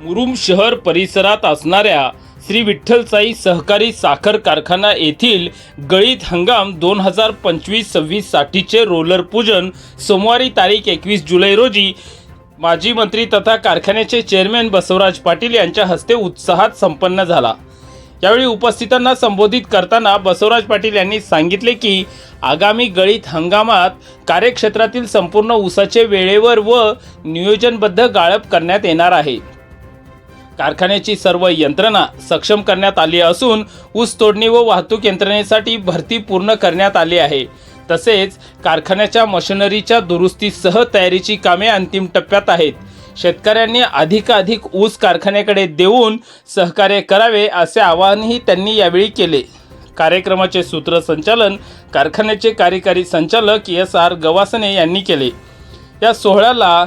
मुरुम शहर परिसरात असणाऱ्या श्री विठ्ठलसाई सहकारी साखर कारखाना येथील गळीत हंगाम दोन हजार पंचवीस सव्वीस साठीचे रोलर पूजन सोमवारी तारीख एकवीस जुलै रोजी माजी मंत्री तथा कारखान्याचे चेअरमॅन बसवराज पाटील यांच्या हस्ते उत्साहात संपन्न झाला. यावेळी उपस्थितांना संबोधित करताना बसवराज पाटील यांनी सांगितले की आगामी गळीत हंगामात कार्यक्षेत्रातील संपूर्ण ऊसाचे वेळेवर व नियोजनबद्ध गाळप करण्यात येणार आहे. कारखान्याची सर्व यंत्रणा सक्षम करण्यात आली असून ऊस तोडणी व वाहतूक यंत्रणेसाठी भरती पूर्ण करण्यात आली आहे. तसेच कारखान्याच्या मशिनरीच्या दुरुस्तीसह तयारीची कामे अंतिम टप्प्यात आहेत. शेतकऱ्यांनी अधिकाधिक ऊस कारखान्याकडे देऊन सहकार्य करावे असे आवाहनही त्यांनी यावेळी केले. कार्यक्रमाचे सूत्रसंचालन कारखान्याचे कार्यकारी संचालक एस आर गवासने यांनी केले. या सोहळ्याला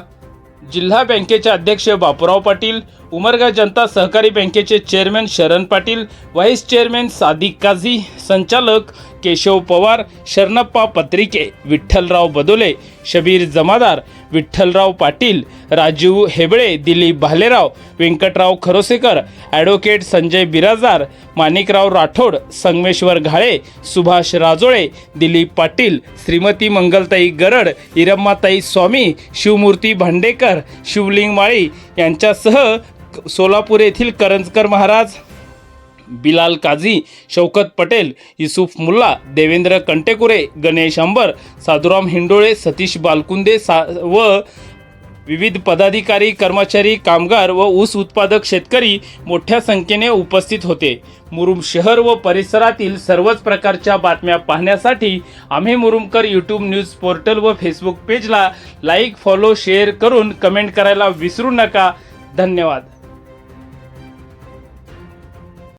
जिल्हा बँकेचे अध्यक्ष बापूराव पाटील उमरगा जनता सहकारी बँकेचे chairman Sharan Patil vice chairman Sadiq Kazi संचालक केशव पवार शरणप्पा पत्रिके विठ्ठलराव बदोले शबीर जमादार विठ्ठलराव पाटील राजीव हेबळे दिलीप भालेराव व्यंकटराव खरोसेकर ॲडव्होकेट संजय बिराजदार माणिकराव राठोड संगमेश्वर घाळे सुभाष राजोळे दिलीप पाटील श्रीमती मंगलताई गरड इरम्माताई स्वामी शिवमूर्ती भांडेकर शिवलिंग माळी यांच्यासह सोलापूर येथील करंजकर महाराज. बिलाल काझी शौकत पटेल युसुफ मुल्ला देवेंद्र कंटेकुरे गणेश अंबर साधुराम हिंडोळे सतीश बालकुंदे सा व विविध पदाधिकारी कर्मचारी कामगार व ऊस उत्पादक शेतकरी मोठ्या संख्येने उपस्थित होते. मुरुम शहर व परिसरातील सर्वच प्रकारच्या बातम्या पाहण्यासाठी आम्ही मुरुमकर यूट्यूब न्यूज पोर्टल व फेसबुक पेजला लाईक फॉलो शेअर करून कमेंट करायला विसरू नका. धन्यवाद.